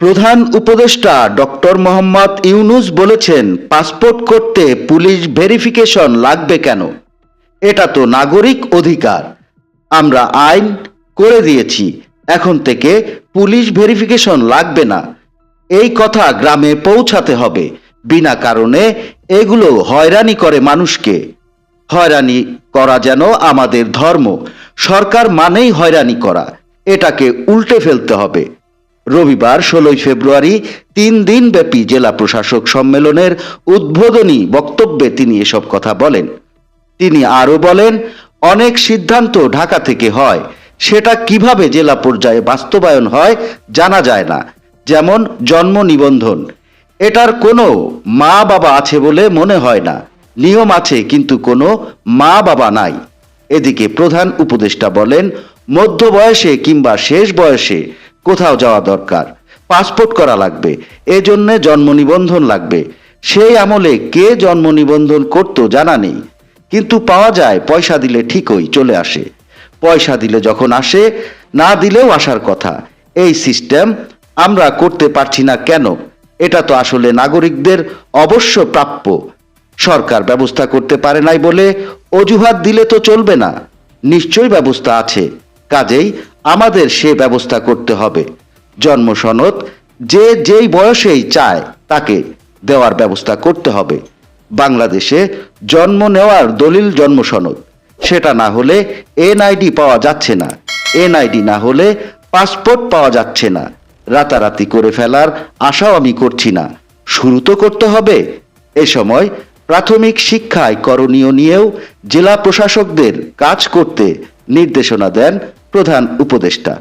প্রধান উপদেষ্টা ডক্টর মোহাম্মদ ইউনুস বলেছেন, পাসপোর্ট করতে পুলিশ ভেরিফিকেশন লাগবে কেন? এটা তো নাগরিক অধিকার। আমরা আইন করে দিয়েছি, এখন থেকে পুলিশ ভেরিফিকেশন লাগবে না। এই কথা গ্রামে পৌঁছাতে হবে, বিনা কারণে এগুলো হয়রানি করে মানুষকে। হয়রানি করা যেন আমাদের ধর্ম, সরকার মানেই হয়রানি করা, এটাকে উল্টে ফেলতে হবে। রবিবার ষোলোই ফেব্রুয়ারি তিন দিন ব্যাপী জেলা প্রশাসক সম্মেলনের উদ্বোধনী বক্তব্যে তিনি এসব কথা বলেন। তিনি আরও বলেন, অনেক সিদ্ধান্ত ঢাকা থেকে হয়, সেটা কীভাবে জেলা পর্যায়ে বাস্তবায়ন হয় জানা যায় না, যেমন জন্ম নিবন্ধন। এটার কোনো মা বাবা আছে বলে মনে হয় না, নিয়ম আছে কিন্তু কোনো মা বাবা নাই। এদিকে প্রধান উপদেষ্টা বলেন মধ্য বয়সে কিংবা শেষ বয়সে কোথাও যাওয়া দরকার। পাসপোর্ট করা লাগবে। এজন্যে জন্ম নিবন্ধন লাগবে। সেই আমলে কে জন্ম নিবন্ধন করতো জানা নেই। কিন্তু পাওয়া যায়, পয়সা দিলে ঠিকই চলে আসে। পয়সা দিলে যখন আসে, না দিলেও আসার কথা। এই সিস্টেম আমরা করতে পারছি না কেন? এটা তো আসলে নাগরিকদের অবশ্য প্রাপ্য। সরকার ব্যবস্থা করতে পারে নাই বলে অজুহাত দিলে তো চলবে না। নিশ্চয়ই ব্যবস্থা আছে। কাজেই আমাদের সে ব্যবস্থা করতে হবে। জন্ম সনদ যে যেই বয়সেই চায় তাকে দেওয়ার ব্যবস্থা করতে হবে। বাংলাদেশে জন্ম নেওয়ার দলিল জন্ম সনদ। সেটা না হলে এনআইডি পাওয়া যাচ্ছে না। এনআইডি না হলে পাসপোর্ট পাওয়া যাচ্ছে না। রাতারাতি করে ফেলার আশাও আমি করছি না। শুরু তো করতে হবে। এ সময় প্রাথমিক শিক্ষায় করণীয় নিয়েও জেলা প্রশাসকদের কাজ করতে নির্দেশনা দেন প্রধান উপদেষ্টা।